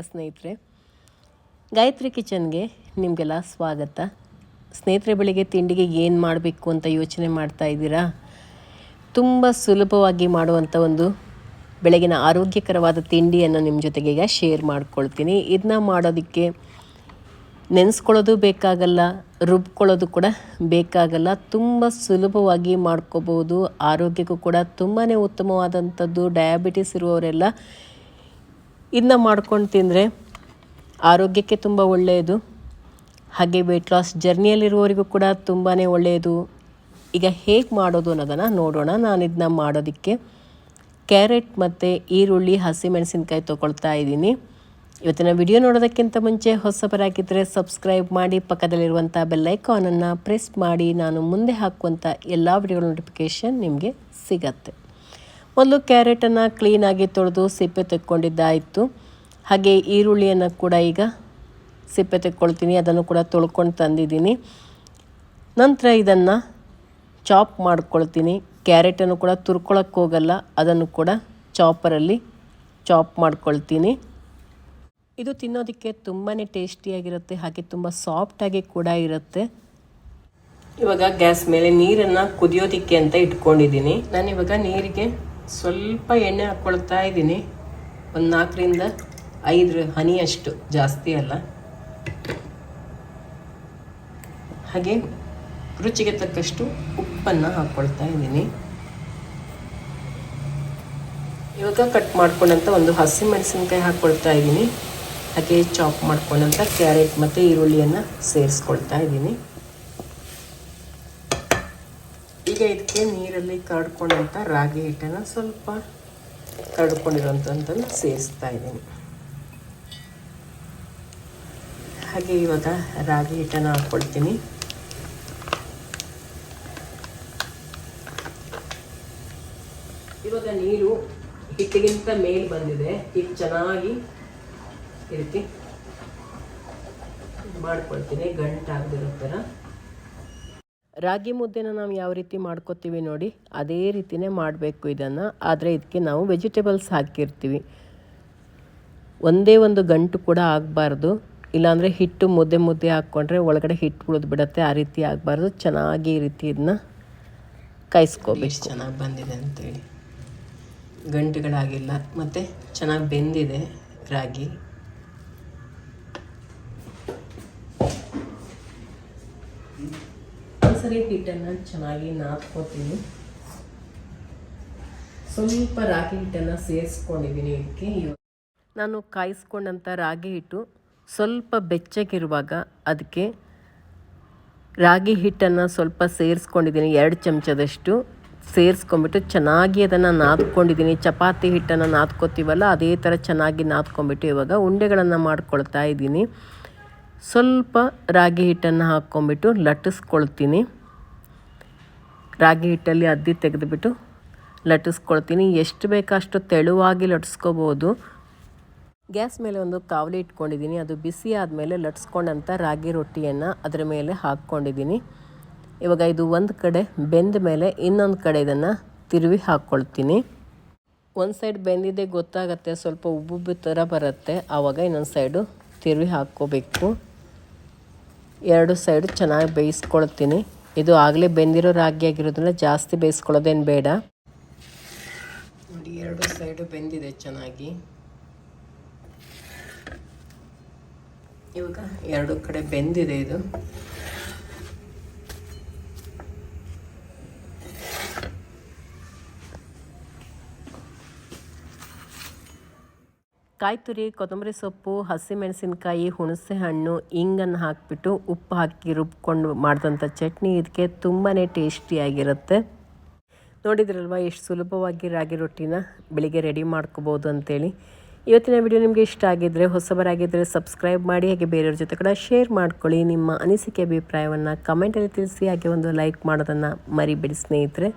ಸ್ನೇಹಿತರೆ, ಗಾಯತ್ರಿ ಕಿಚನ್ಗೆ ನಿಮಗೆಲ್ಲ ಸ್ವಾಗತ. ಸ್ನೇಹಿತರೆ, ಬೆಳಿಗ್ಗೆ ತಿಂಡಿಗೆ ಏನು ಮಾಡಬೇಕು ಅಂತ ಯೋಚನೆ ಮಾಡ್ತಾ ಇದ್ದೀರಾ? ತುಂಬ ಸುಲಭವಾಗಿ ಮಾಡುವಂಥ ಒಂದು ಬೆಳಗಿನ ಆರೋಗ್ಯಕರವಾದ ತಿಂಡಿಯನ್ನು ನಿಮ್ಮ ಜೊತೆಗೆ ಈಗ ಶೇರ್ ಮಾಡ್ಕೊಳ್ತೀನಿ. ಇದನ್ನ ಮಾಡೋದಕ್ಕೆ ನೆನೆಸ್ಕೊಳ್ಳೋದು ಬೇಕಾಗಲ್ಲ, ರುಬ್ಕೊಳ್ಳೋದು ಕೂಡ ಬೇಕಾಗಲ್ಲ. ತುಂಬ ಸುಲಭವಾಗಿ ಮಾಡ್ಕೋಬೋದು. ಆರೋಗ್ಯಕ್ಕೂ ಕೂಡ ತುಂಬಾ ಉತ್ತಮವಾದಂಥದ್ದು. ಡಯಾಬಿಟಿಸ್ ಇರುವವರೆಲ್ಲ ಇದನ್ನ ಮಾಡ್ಕೊಂಡು ತಿಂದರೆ ಆರೋಗ್ಯಕ್ಕೆ ತುಂಬ ಒಳ್ಳೆಯದು. ಹಾಗೆ ವೆಯ್ಟ್ ಲಾಸ್ ಜರ್ನಿಯಲ್ಲಿರುವವರಿಗೂ ಕೂಡ ತುಂಬಾ ಒಳ್ಳೆಯದು. ಈಗ ಹೇಗೆ ಮಾಡೋದು ಅನ್ನೋದನ್ನು ನೋಡೋಣ. ನಾನು ಇದನ್ನ ಮಾಡೋದಕ್ಕೆ ಕ್ಯಾರೆಟ್ ಮತ್ತು ಈರುಳ್ಳಿ ಹಸಿಮೆಣಸಿನ್ಕಾಯಿ ತೊಗೊಳ್ತಾ ಇದ್ದೀನಿ. ಇವತ್ತಿನ ವಿಡಿಯೋ ನೋಡೋದಕ್ಕಿಂತ ಮುಂಚೆ ಹೊಸಬರಾಗಿದ್ದರೆ ಸಬ್ಸ್ಕ್ರೈಬ್ ಮಾಡಿ ಪಕ್ಕದಲ್ಲಿರುವಂಥ ಬೆಲ್ಲೈಕಾನನ್ನು ಪ್ರೆಸ್ ಮಾಡಿ. ನಾನು ಮುಂದೆ ಹಾಕುವಂಥ ಎಲ್ಲ ವಿಡಿಯೋಗಳ ನೋಟಿಫಿಕೇಷನ್ ನಿಮಗೆ ಸಿಗತ್ತೆ. ಮೊದಲು ಕ್ಯಾರೆಟನ್ನು ಕ್ಲೀನಾಗಿ ತೊಳೆದು ಸಿಪ್ಪೆ ತೆಕ್ಕೊಂಡಿದ್ದಾಯಿತು. ಹಾಗೆ ಈರುಳ್ಳಿಯನ್ನು ಕೂಡ ಈಗ ಸಿಪ್ಪೆ ತೆಕ್ಕೊಳ್ತೀನಿ, ಅದನ್ನು ಕೂಡ ತೊಳ್ಕೊಂಡು ತಂದಿದ್ದೀನಿ. ನಂತರ ಇದನ್ನು ಚಾಪ್ ಮಾಡ್ಕೊಳ್ತೀನಿ. ಕ್ಯಾರೆಟನ್ನು ಕೂಡ ತುರ್ಕೊಳಕ್ಕೆ ಹೋಗಲ್ಲ, ಅದನ್ನು ಕೂಡ ಚಾಪರಲ್ಲಿ ಚಾಪ್ ಮಾಡ್ಕೊಳ್ತೀನಿ. ಇದು ತಿನ್ನೋದಕ್ಕೆ ತುಂಬಾ ಟೇಸ್ಟಿಯಾಗಿರುತ್ತೆ, ಹಾಗೆ ತುಂಬ ಸಾಫ್ಟಾಗಿ ಕೂಡ ಇರುತ್ತೆ. ಇವಾಗ ಗ್ಯಾಸ್ ಮೇಲೆ ನೀರನ್ನು ಕುದಿಯೋದಿಕ್ಕೆ ಅಂತ ಇಟ್ಕೊಂಡಿದ್ದೀನಿ. ನಾನು ಇವಾಗ ನೀರಿಗೆ ಸ್ವಲ್ಪ ಎಣ್ಣೆ ಹಾಕ್ಕೊಳ್ತಾ ಇದ್ದೀನಿ. ಒಂದು ನಾಲ್ಕರಿಂದ ಐದು ಹನಿಯಷ್ಟು ಜಾಸ್ತಿ ಅಲ್ಲ. ಹಾಗೆ ರುಚಿಗೆ ತಕ್ಕಷ್ಟು ಉಪ್ಪನ್ನು ಹಾಕ್ಕೊಳ್ತಾ ಇದ್ದೀನಿ. ಇವಾಗ ಕಟ್ ಮಾಡ್ಕೊಂಡಂಥ ಒಂದು ಹಸಿ ಮೆಣಸಿನ್ಕಾಯಿ ಹಾಕ್ಕೊಳ್ತಾ ಇದ್ದೀನಿ. ಹಾಗೆ ಚಾಪ್ ಮಾಡ್ಕೊಂಡಂಥ ಕ್ಯಾರೆಟ್ ಮತ್ತು ಈರುಳ್ಳಿಯನ್ನು ಸೇರಿಸ್ಕೊಳ್ತಾ ಇದ್ದೀನಿ. ಈಗ ಇದಕ್ಕೆ ನೀರಲ್ಲಿ ಕಡ್ಕೊಂಡಂಥ ರಾಗಿ ಹಿಟ್ಟನ್ನು ಸ್ವಲ್ಪ ಕರ್ಕೊಂಡಿರೋಂಥದ್ದನ್ನು ಸೇರಿಸ್ತಾ ಇದ್ದೀನಿ. ಹಾಗೆ ಇವಾಗ ರಾಗಿ ಹಿಟ್ಟನ್ನು ಹಾಕ್ಕೊಳ್ತೀನಿ ಇವಾಗ ನೀರು ಹಿಟ್ಟಿಗಿಂತ ಮೇಲೆ ಬಂದಿದೆ. ಹಿಟ್ಟು ಚೆನ್ನಾಗಿ ರೀತಿ ಮಾಡ್ಕೊಳ್ತೀನಿ. ಗಂಟಾಗದಿರೋ ರಾಗಿ ಮುದ್ದೆನ ನಾವು ಯಾವ ರೀತಿ ಮಾಡ್ಕೋತೀವಿ ನೋಡಿ, ಅದೇ ರೀತಿನೇ ಮಾಡಬೇಕು ಇದನ್ನು. ಆದರೆ ಇದಕ್ಕೆ ನಾವು ವೆಜಿಟೇಬಲ್ಸ್ ಹಾಕಿರ್ತೀವಿ. ಒಂದೇ ಒಂದು ಗಂಟು ಕೂಡ ಆಗಬಾರ್ದು. ಇಲ್ಲಾಂದರೆ ಹಿಟ್ಟು ಮುದ್ದೆ ಮುದ್ದೆ ಹಾಕ್ಕೊಂಡ್ರೆ ಒಳಗಡೆ ಹಿಟ್ಟು ಉಳಿದು ಬಿಡುತ್ತೆ, ಆ ರೀತಿ ಆಗಬಾರ್ದು. ಚೆನ್ನಾಗಿ ಈ ರೀತಿ ಇದನ್ನ ಕಾಯಿಸ್ಕೋಬೇಕು. ಚೆನ್ನಾಗಿ ಬಂದಿದೆ ಅಂತೇಳಿ. ಗಂಟುಗಳಾಗಿಲ್ಲ. ಮತ್ತು ಚೆನ್ನಾಗಿ ಬೆಂದಿದೆ ರಾಗಿ. ಒಂದ್ಸರಿ ಹಿಟ್ಟನ್ನು ಚೆನ್ನಾಗಿ ನಾದ್ಕೋತೀನಿ. ಸ್ವಲ್ಪ ರಾಗಿ ಹಿಟ್ಟನ್ನು ಸೇರಿಸ್ಕೊಂಡಿದ್ದೀನಿ ಇದಕ್ಕೆ ನಾನು ಕಾಯಿಸ್ಕೊಂಡಂಥ ರಾಗಿ ಹಿಟ್ಟು ಸ್ವಲ್ಪ ಬೆಚ್ಚಗಿರುವಾಗ ಅದಕ್ಕೆ ರಾಗಿ ಹಿಟ್ಟನ್ನು ಸ್ವಲ್ಪ ಸೇರಿಸ್ಕೊಂಡಿದ್ದೀನಿ ಎರಡು ಚಮಚದಷ್ಟು. ಸೇರಿಸ್ಕೊಂಬಿಟ್ಟು ಚೆನ್ನಾಗಿ ಅದನ್ನು ನಾದ್ಕೊಂಡಿದ್ದೀನಿ ಚಪಾತಿ ಹಿಟ್ಟನ್ನು ನಾದ್ಕೋತೀವಲ್ಲ, ಅದೇ ಥರ ಚೆನ್ನಾಗಿ ನಾದ್ಕೊಂಬಿಟ್ಟು ಇವಾಗ ಉಂಡೆಗಳನ್ನು ಮಾಡ್ಕೊಳ್ತಾ ಇದ್ದೀನಿ ಸ್ವಲ್ಪ ರಾಗಿ ಹಿಟ್ಟನ್ನು ಹಾಕ್ಕೊಂಬಿಟ್ಟು ಲಟ್ಟಿಸ್ಕೊಳ್ತೀನಿ. ರಾಗಿ ಹಿಟ್ಟಲ್ಲಿ ಅದ್ದಿ ತೆಗೆದುಬಿಟ್ಟು ಲಟ್ಟಿಸ್ಕೊಳ್ತೀನಿ. ಎಷ್ಟು ಬೇಕಷ್ಟು ತೆಳುವಾಗಿ ಲಟ್ಟಿಸ್ಕೋಬೋದು. ಗ್ಯಾಸ್ ಮೇಲೆ ಒಂದು ಕಾವಲಿ ಇಟ್ಕೊಂಡಿದ್ದೀನಿ. ಅದು ಬಿಸಿ ಆದಮೇಲೆ ಲಟ್ಸ್ಕೊಂಡಂಥ ರಾಗಿ ರೊಟ್ಟಿಯನ್ನು ಅದರ ಮೇಲೆ ಹಾಕ್ಕೊಂಡಿದ್ದೀನಿ. ಇವಾಗ ಇದು ಒಂದು ಕಡೆ ಬೆಂದ ಮೇಲೆ ಇನ್ನೊಂದು ಕಡೆ ಇದನ್ನು ತಿರುವಿ ಹಾಕ್ಕೊಳ್ತೀನಿ. ಒಂದು ಸೈಡ್ ಬೆಂದಿದೆ ಗೊತ್ತಾಗತ್ತೆ. ಸ್ವಲ್ಪ ಉಬ್ಬುಬ್ಬು ಥರ ಬರುತ್ತೆ. ಆವಾಗ ಇನ್ನೊಂದು ಸೈಡು ತಿರುವಿ ಹಾಕ್ಕೋಬೇಕು. ಎರಡು ಸೈಡು ಚೆನ್ನಾಗಿ ಬೇಯಿಸ್ಕೊಳ್ತೀನಿ. ಇದು ಆಗಲೇ ಬೆಂದಿರೋ ರಾಗಿ ಆಗಿರೋದ್ರಿಂದ ಜಾಸ್ತಿ ಬೇಯಿಸ್ಕೊಳ್ಳೋದೇನು ಬೇಡ. ನೋಡಿ, ಎರಡು ಸೈಡು ಬೆಂದಿದೆ ಚೆನ್ನಾಗಿ. ಇವಾಗ ಎರಡು ಕಡೆ ಬೆಂದಿದೆ ಇದು. ಕಾಯಿ ತುರಿ, ಕೊತ್ತಂಬರಿ ಸೊಪ್ಪು ಹಸಿಮೆಣಸಿನ್ಕಾಯಿ ಹುಣಸೆ ಹಣ್ಣು, ಇಂಗನ್ನು ಹಾಕಿಬಿಟ್ಟು ಉಪ್ಪು ಹಾಕಿ ರುಬ್ಕೊಂಡು ಮಾಡಿದಂಥ ಚಟ್ನಿ ಇದಕ್ಕೆ ತುಂಬಾ ಟೇಸ್ಟಿಯಾಗಿರುತ್ತೆ ನೋಡಿದ್ರಲ್ವ ಎಷ್ಟು ಸುಲಭವಾಗಿ ರಾಗಿ ರೊಟ್ಟಿನ ಬೆಳಿಗ್ಗೆ ರೆಡಿ ಮಾಡ್ಕೋಬೋದು ಅಂತೇಳಿ. ಇವತ್ತಿನ ವಿಡಿಯೋ ನಿಮಗೆ ಇಷ್ಟ ಆಗಿದ್ದರೆ ಹೊಸಬರಾಗಿದ್ದರೆ ಸಬ್ಸ್ಕ್ರೈಬ್ ಮಾಡಿ, ಹಾಗೆ ಬೇರೆಯವ್ರ ಜೊತೆ ಕೂಡ ಶೇರ್ ಮಾಡ್ಕೊಳ್ಳಿ. ನಿಮ್ಮ ಅನಿಸಿಕೆ, ಅಭಿಪ್ರಾಯವನ್ನು ಕಮೆಂಟಲ್ಲಿ ತಿಳಿಸಿ, ಹಾಗೆ ಒಂದು ಲೈಕ್ ಮಾಡೋದನ್ನು ಮರಿಬೇಡಿ ಸ್ನೇಹಿತರೆ.